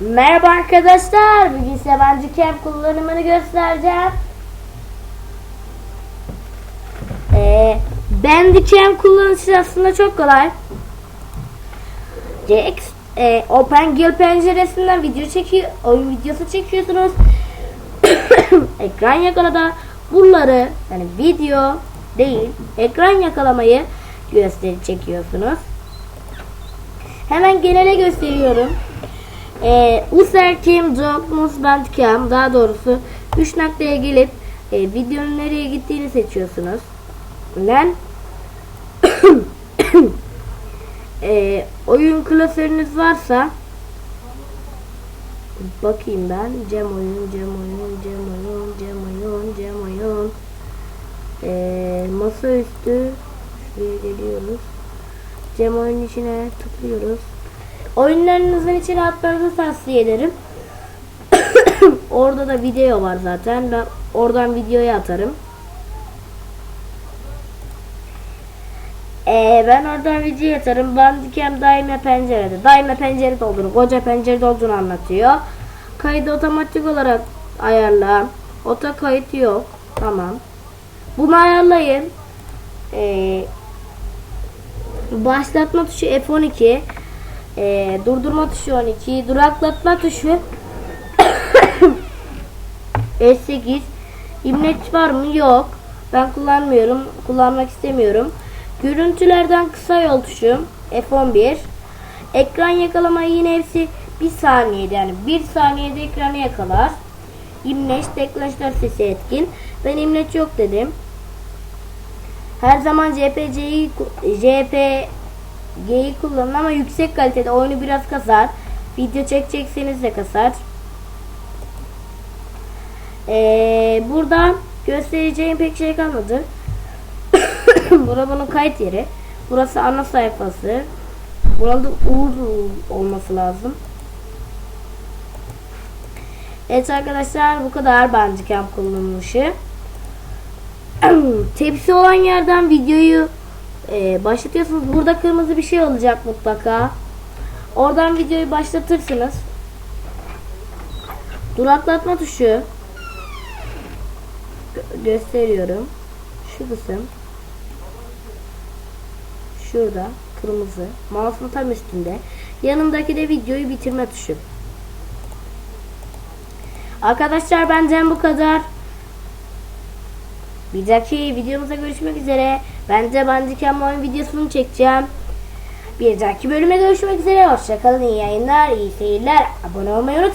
Merhaba arkadaşlar. Bugün size Bandicam kullanımını göstereceğim. Ee, Bandicam kullanışı aslında çok kolay. CX e, OpenGL penceresinden video çekiyor, oyun videosu çekiyorsunuz. ekran yakalada bunları yani video değil ekran yakalamayı gösteri çekiyorsunuz. Hemen genele gösteriyorum. Ee, Usercam, Jogmus, Bandcam daha doğrusu 3 noktaya gelip e, videonun nereye gittiğini seçiyorsunuz. Ben e, oyun klasörünüz varsa bakayım ben Cem oyun, Cem oyun, Cem oyun, Cem oyun, Cem oyun e, masaüstü şuraya geliyoruz. Cem oyun içine tıklıyoruz. Oyunlarınızın içine atmanızı tavsiye ederim. Orada da video var zaten. Ben oradan videoyu atarım. Ee, ben oradan video atarım. Bandicam daima pencerede. Daima pencerede olduğunu, koca pencerede olduğunu anlatıyor. Kaydı otomatik olarak ayarla. Ota kayıt yok. Tamam. Bunu ayarlayın. Ee, başlatma tuşu F12. Ee, durdurma tuşu 12. Duraklatma tuşu S8. İmleç var mı? Yok. Ben kullanmıyorum. Kullanmak istemiyorum. Görüntülerden kısa yol tuşu F11. Ekran yakalama yine hepsi bir saniyede yani bir saniyede ekranı yakalar. İmleç deklanşlar sesi etkin. Ben imleç yok dedim. Her zaman JPG'yi JPG'yi kullanın ama yüksek kalitede oyunu biraz kasar. Video çekecekseniz de kasar. Ee, burada göstereceğim pek şey kalmadı. Burası bunun kayıt yeri. Burası ana sayfası. Burada Uğur olması lazım. Evet arkadaşlar bu kadar Bandicam kullanılışı. Tepsi olan yerden videoyu e, başlatıyorsunuz. Burada kırmızı bir şey olacak mutlaka. Oradan videoyu başlatırsınız. Duraklatma tuşu gö- gösteriyorum. Şu kısım. Şurada kırmızı. Mouse'un tam üstünde. Yanındaki de videoyu bitirme tuşu. Arkadaşlar benden bu kadar. Bir dahaki videomuzda görüşmek üzere. Ben de Bandicam oyun videosunu çekeceğim. Bir dahaki bölüme görüşmek üzere. Hoşçakalın. iyi yayınlar, iyi seyirler. Abone olmayı unutmayın.